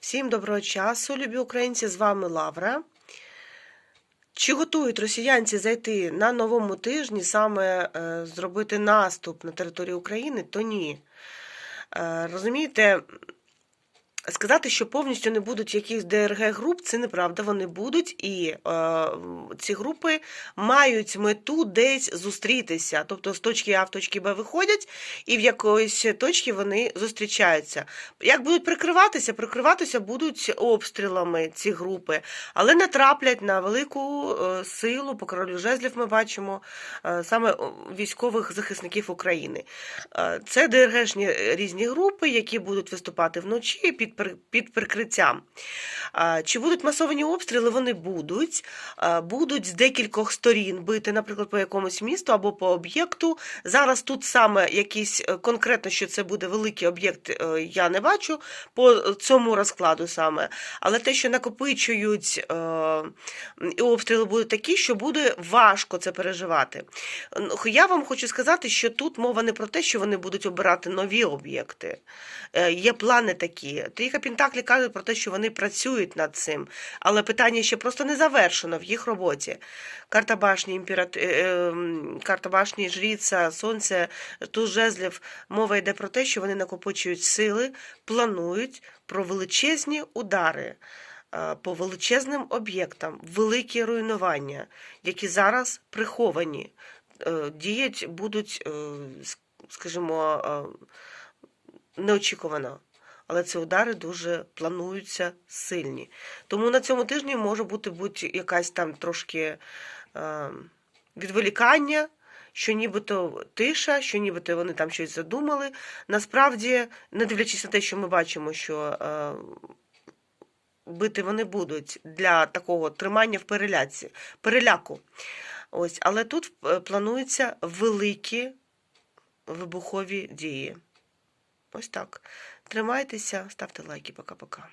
Всім доброго часу, любі українці! З вами Лавра. Чи готують росіянці зайти на новому тижні саме е, зробити наступ на територію України, то ні. Е, розумієте, сказати, що повністю не будуть якихось ДРГ груп, це неправда. Вони будуть, і е, ці групи мають мету десь зустрітися. Тобто з точки А в точки Б виходять, і в якоїсь точці вони зустрічаються. Як будуть прикриватися? Прикриватися будуть обстрілами ці групи, але натраплять на велику е, силу по королю жезлів. Ми бачимо е, саме військових захисників України. Е, Це ДРГшні різні групи, які будуть виступати вночі під під прикриттям. Чи будуть масовані обстріли? Вони будуть. Будуть з декількох сторін бити, наприклад, по якомусь місту або по об'єкту. Зараз тут саме якийсь е, конкретно, що це буде великий об'єкт, е, я не бачу по цьому розкладу саме. Але те, що накопичують е, і обстріли будуть такі, що буде важко це переживати. Ну, Я вам хочу сказати, що тут мова не про те, що вони будуть обирати нові об'єкти. Є плани такі. Трійка Пентаклі каже про те, що вони працюють над цим, але питання ще просто не завершено в їх роботі. Карта башні, імперат... е, е, карта башні, жріця, сонце, туз жезлів. Мова йде про те, що вони накопичують сили, планують про величезні удари. е, По величезним об'єктам, великі руйнування, які зараз приховані, діять будуть, скажімо, неочікувано. Але ці удари дуже плануються сильні. Тому на цьому тижні може бути будь якась там трошки е, відволікання, що нібито тиша, що нібито вони там щось задумали. Насправді, не дивлячись на те, що ми бачимо, що е, бити вони будуть для такого тримання в переляці, переляку. Ось, але тут е, плануються великі вибухові дії. Ось так. Тримайтеся, ставте лайки, пока-пока.